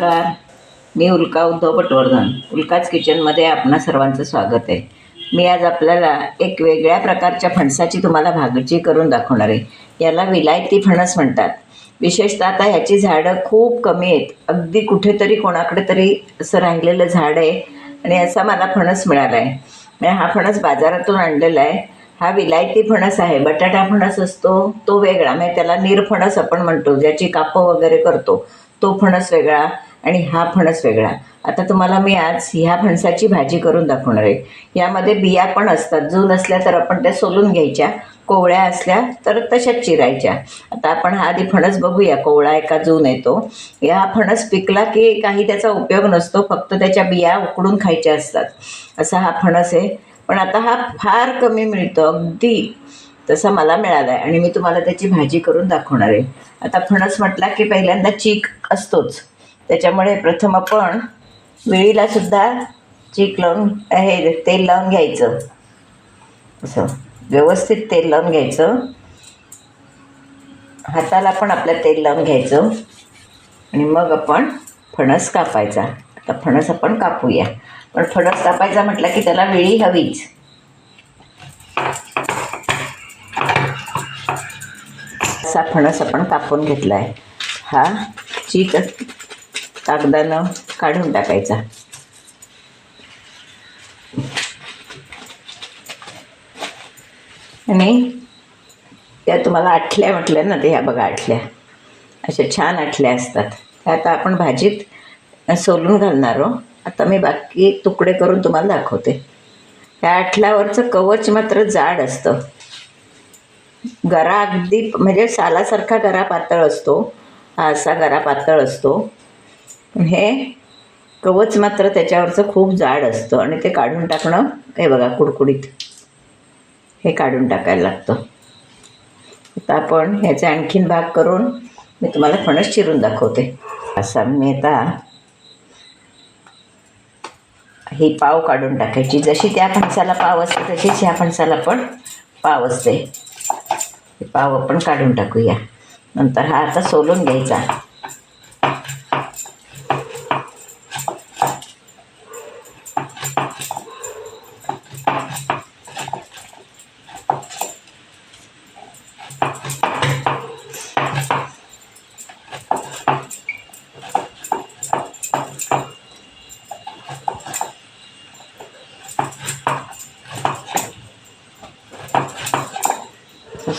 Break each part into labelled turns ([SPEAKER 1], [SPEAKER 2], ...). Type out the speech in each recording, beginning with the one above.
[SPEAKER 1] नमस्कार. मी उल्का उद्धव पटवर्धन. उल्काच किचनमध्ये आपणा सर्वांचं स्वागत आहे. मी आज आपल्याला एक वेगळ्या प्रकारच्या फणसाची तुम्हाला भाजी करून दाखवणार आहे. याला विलायती फणस म्हणतात. विशेषतः आता ह्याची झाडं खूप कमी आहेत. अगदी कुठेतरी कोणाकडे तरी असं राहिलेलं झाड आहे आणि असा मला फणस मिळाला आहे म्हणजे हा फणस बाजारातून आणलेला आहे. हा विलायती फणस आहे. बटाटा फणस असतो तो वेगळा. म्हणजे त्याला निरफणस आपण म्हणतो ज्याची कापं वगैरे करतो तो फणस वेगळा. आणि हा फणस वेगळा. आता तुम्हाला मी आज ह्या फणसाची भाजी करून दाखवणार आहे. यामध्ये बिया पण असतात. जून असल्या तर आपण त्या सोलून घ्यायच्या. कोवळ्या असल्या तर तशाच चिरायच्या. आता आपण हा आधी फणस बघूया. कोवळा एका जून येतो या फणस पिकला की काही त्याचा उपयोग नसतो. फक्त त्याच्या बिया उकडून खायच्या असतात. असा हा फणस आहे. पण आता हा फार कमी मिळतो. अगदी तसा मला मिळाला आहे आणि मी तुम्हाला त्याची भाजी करून दाखवणार आहे. आता फणस म्हटला की पहिल्यांदा चीक असतोच. त्याच्यामुळे प्रथम आपण विळीला सुद्धा चीक लावून हे तेल लावून घ्यायचं. असं. व्यवस्थित तेल लावून घ्यायचं. हाताला पण आपल्या तेल लावून घ्यायचं. आणि मग आपण फणस कापायचा. आता फणस आपण कापूया. पण फणस कापायचा म्हटलं की त्याला वेळी हवीच. असा फणस आपण कापून घेतला आहे हा चीक कागदानं काढून टाकायचा. आणि त्या तुम्हाला आठल्या म्हटल्या ना ते ह्या बघा आठल्या. अशा छान आठल्या असतात. त्या आता आपण भाजीत सोलून घालणार आहो. आता मी बाकी तुकडे करून तुम्हाला दाखवते. त्या आठल्यावरचं कवच मात्र जाड असतं. गरा अगदी म्हणजे सालासारखा गरा पातळ असतो. हा असा गरा पातळ असतो. हे कवच मात्र त्याच्यावरचं खूप जाड असतं आणि ते काढून टाकणं हे बघा कुडकुडीत. हे काढून टाकायला लागतं. आता आपण ह्याचे आणखीन भाग करून मी तुम्हाला फणस चिरून दाखवते. असा मी आता ही पाव काढून टाकायची. जशी त्या फणसाला पाव असते तशीच ह्या फणसाला पण पाव असते. हे पाव आपण काढून टाकूया. नंतर हा आता सोलून घ्यायचा.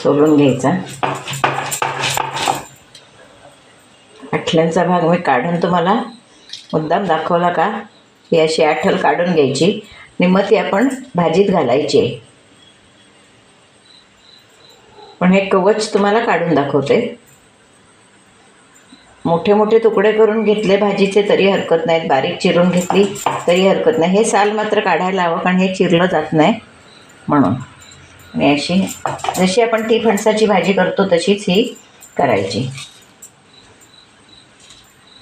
[SPEAKER 1] सोलून घ्यायचा. आठल्यांचा भाग मी काढून तुम्हाला मुद्दाम दाखवला का? ही अशी आठल काढून घ्यायची. आणि मग ती आपण भाजीत घालायची. आहे पण हे कवच तुम्हाला काढून दाखवते. मोठे मोठे तुकडे करून घेतले भाजीचे तरी हरकत नाहीत. बारीक चिरून घेतली तरी हरकत नाही. हे साल मात्र काढायला हवं कारण हे चिरलं जात नाही म्हणून. आणि अशी जशी आपण ती फणसाची भाजी करतो तशीच ही करायची.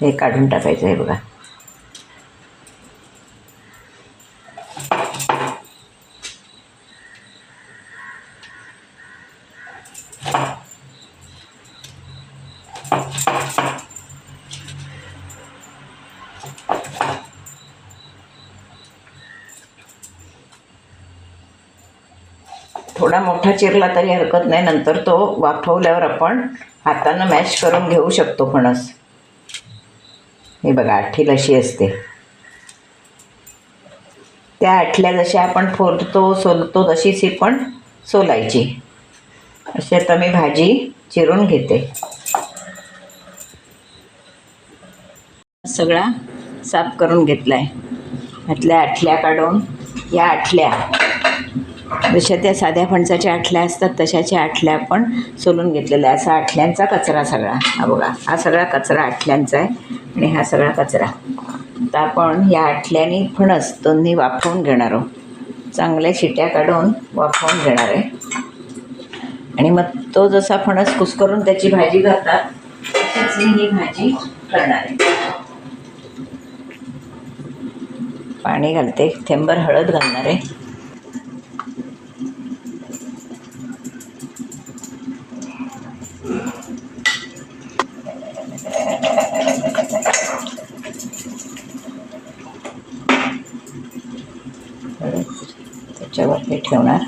[SPEAKER 1] हे काढून टाकायचं आहे बघा. थोडा मोठा चिरला तरी हरकत नाही. नंतर तो वाफवल्यावर आपण हातानं मॅश करून घेऊ शकतो फणस. हे बघा आठील अशी असते. त्या आठल्या जशा आपण फोडतो सोलतो तशीच ही पण सोलायची. अशी आता मी भाजी चिरून घेते. सगळा साफ करून घेतला आहे ह्यातल्या आठल्या काढून या आठल्या. जशा त्या साध्या फणसाच्या आठल्या असतात तशाच्या आठल्या आपण सोलून घेतलेल्या आहे असा आठल्यांचा कचरा सगळा. हा बघा हा सगळा कचरा आठल्यांचा आहे आणि हा सगळा कचरा. तर आपण या आठल्याने फणस दोन्ही वाफवून घेणार आहोत. चांगल्या शिट्या काढून वाफवून घेणार आहे. आणि मग तो जसा फणस कुस्करून त्याची भाजी करतात तशीच मी ही भाजी करणार आहे. पाणी घालते थेंबर हळद घालणार आहे. ठेवणार.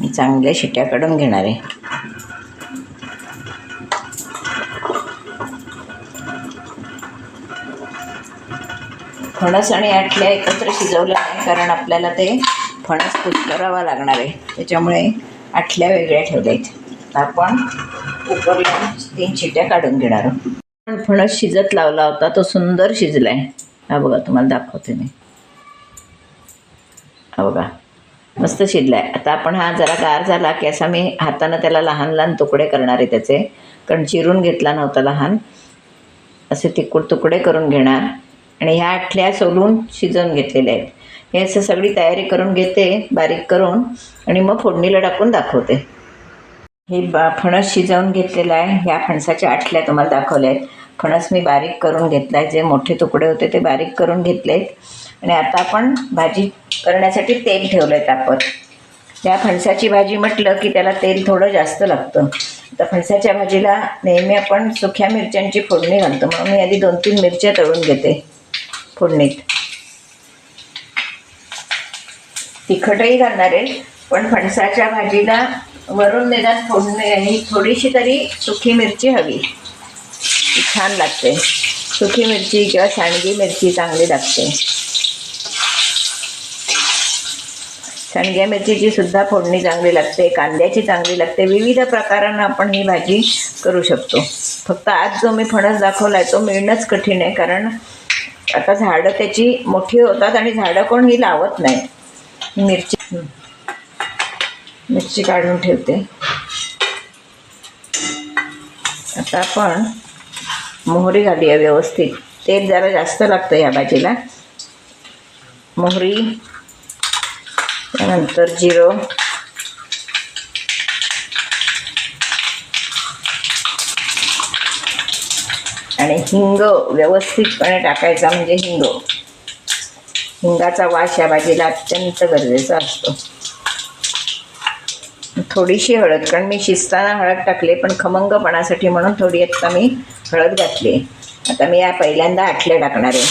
[SPEAKER 1] मी चांगल्या शिट्या काढून घेणार आहे. फणस आणि आटल्या एकत्र शिजवलं नाही कारण आपल्याला ते फणस कुस्करावा लागणार आहे. त्याच्यामुळे आठल्या वेगळ्या ठेवल्या आहेत. आपण कुकरला तीन शिट्या काढून घेणार आहोत. पण फणस शिजत लावला होता तो सुंदर शिजला आहे हा बघा तुम्हाला दाखवते मी. हा बघा मस्त शिजला आहे आता आपण हा जरा गार झाला की असा मी हातानं त्याला लहान लहान तुकडे करणार आहे त्याचे. कारण चिरून घेतला नव्हता लहान. असे तिकूड तुकडे करून घेणार. आणि ह्या आठल्या सोलून शिजवून घेतलेल्या आहेत. हे असं सगळी तयारी करून घेते बारीक करून. आणि मग फोडणीला टाकून दाखवते. हे बा फणस शिजवून घेतलेलं आहे. ह्या फणसाच्या आठल्या तुम्हाला दाखवल्या आहेत फणस मी बारीक करून घेतला आहे जे मोठे तुकडे होते ते बारीक करून घेतले आहेत आणि आता आपण भाजी करण्यासाठी तेल ठेवलं आहे तापत. त्या फणसाची भाजी म्हटलं की त्याला तेल थोडं जास्त लागतं. तर फणसाच्या भाजीला नेहमी आपण सुक्या मिरच्यांची फोडणी घालतो. म्हणून मी आधी दोन तीन मिरच्या तळून घेते फोडणीत. तिखटही घालणार आहे पण फणसाच्या भाजीला वरून निदान फोडणी ही थोडीशी तरी सुखी मिरची हवी. छान लागते. सुखी मिरची किंवा सांडगी मिरची चांगली लागते. सांडग्या मिरचीची सुद्धा फोडणी चांगली लागते. कांद्याची चांगली लागते. विविध प्रकारानं आपण ही भाजी करू शकतो. फक्त आज जो मी फणस दाखवला आहे तो मिळणंच कठीण आहे. कारण आता झाडं त्याची मोठी होतात आणि झाडं कोण ही लावत नाही. मिरची. मिरची काढून ठेवते. आता आपण मोहरी घालूया व्यवस्थित. तेल जरा जास्त लागतं या भाजीला मोहरी त्यानंतर जिरं. आणि हिंग व्यवस्थितपणे टाकायचा म्हणजे हिंग. हिंगाचा वास या भाजीला अत्यंत गरजेचा असतो. थोडीशी हळद कारण मी शिजताना हळद टाकले पण खमंगपणासाठी म्हणून थोडी आत्ता मी हळद घातली. आता मी या पहिल्यांदा आटले टाकणार आहे.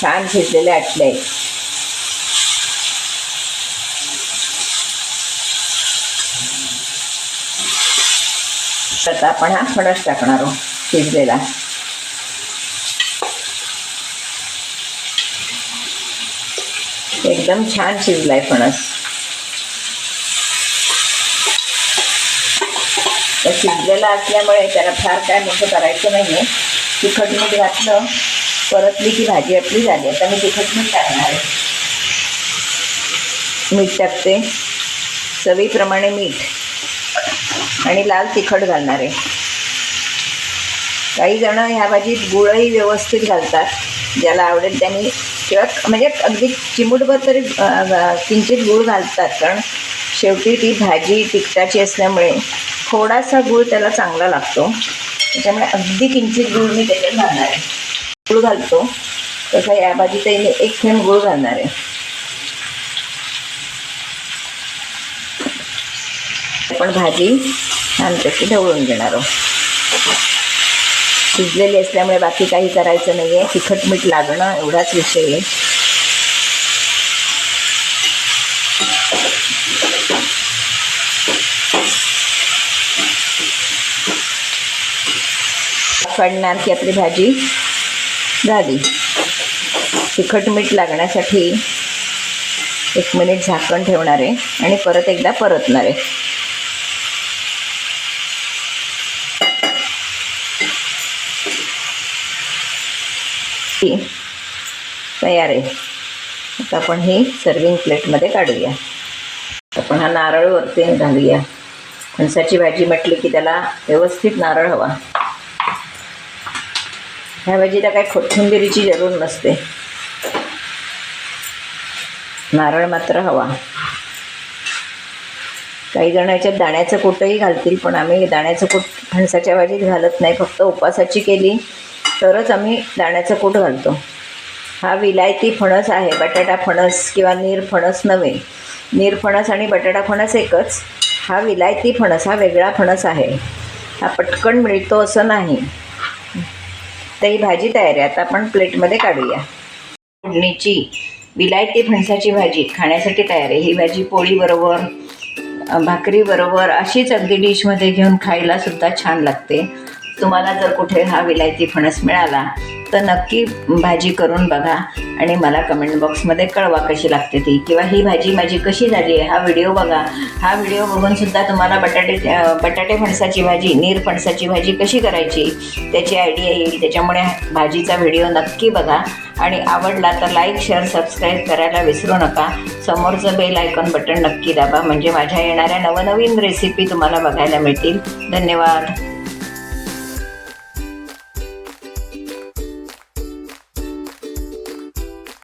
[SPEAKER 1] छान शिजलेले आटले आता आपण हा फणस टाकणार आहोत शिजलेला. एकदम छान शिजलाय फणस. शिजलेला असल्यामुळे त्याला फार काय मोठं करायचं नाही आहे तिखट मीठ घातलं परतली की भाजी आपली झाली. आता मी तिखट मीठ टाकणार आहे. मीठ टाकते. चवीप्रमाणे मीठ आणि लाल तिखट घालणार आहे. काही जणं ह्या भाजीत गुळही व्यवस्थित घालतात. ज्याला आवडेल त्यांनी किंवा म्हणजे अगदी चिमूटभर तरी किंचित गुळ घालतात. कारण शेवटी ती भाजी तिखटाची असल्यामुळे थोडासा गूळ त्याला चांगला लागतो. त्याच्यामुळे अगदी किंचित गूळ मी त्याच्यात घालणार आहे. गूळ घालतो. तसं या भाजीतही मी एक थेंब गूळ घालणार आहे. आपण भाजी छान ढवळून घेणार आहोत. शिजलेली असल्यामुळे बाकी काही करायचं नाही आहे तिखट मीठ लागणं एवढाच विषय आहे. काढणार की आपली भाजी. झाली. तिखट मीठ लागण्यासाठी एक मिनिट झाकण ठेवणार आहे आणि परत एकदा परतणार आहे. ती तयार आहे. आता आपण ही सर्विंग प्लेटमध्ये काढूया. आपण हा नारळ वरती घालूया. फणसाची भाजी म्हटली की त्याला व्यवस्थित नारळ हवा. ह्या भाजीला काही कोथिंबिरीची जरूर नसते. नारळ मात्र हवा. काही जण याच्यात दाण्याचं कुटंही घालतील पण आम्ही दाण्याचं कूट फणसाच्या भाजीत घालत नाही. फक्त उपासाची केली तरच आम्ही दाण्याचं कूट घालतो. हा विलायती फणस आहे बटाटा फणस किंवा निरफणस नव्हे. निरफणस आणि बटाटा फणस एकच. हा विलायती फणस हा वेगळा फणस आहे. हा पटकन मिळतो असं नाही. तर ही भाजी तयार आहे. आता आपण प्लेटमध्ये काढूया. फोडणीची विलायती फणसाची भाजी खाण्यासाठी तयार आहे. ही भाजी पोळीबरोबर भाकरीबरोबर अशीच अगदी डिशमध्ये घेऊन खायला सुद्धा छान लागते. तुम्हाला जर कुठे हा विलायती फणस मिळाला तर नक्की भाजी करून बघा आणि मला कमेंट बॉक्समध्ये कळवा कशी लागते ती. किंवा ही भाजी माझी कशी झाली आहे हा व्हिडिओ बघा. हा व्हिडिओ बघूनसुद्धा तुम्हाला बटाटे बटाटे फणसाची भाजी नीर फणसाची भाजी कशी करायची त्याची आयडिया येईल. त्याच्यामुळे भाजीचा व्हिडिओ नक्की बघा. आणि आवडला तर लाईक शेअर सबस्क्राईब करायला विसरू नका. समोरचं बेल आयकॉन बटन नक्की दाबा. म्हणजे माझ्या येणाऱ्या नवनवीन रेसिपी तुम्हाला बघायला मिळतील. धन्यवाद.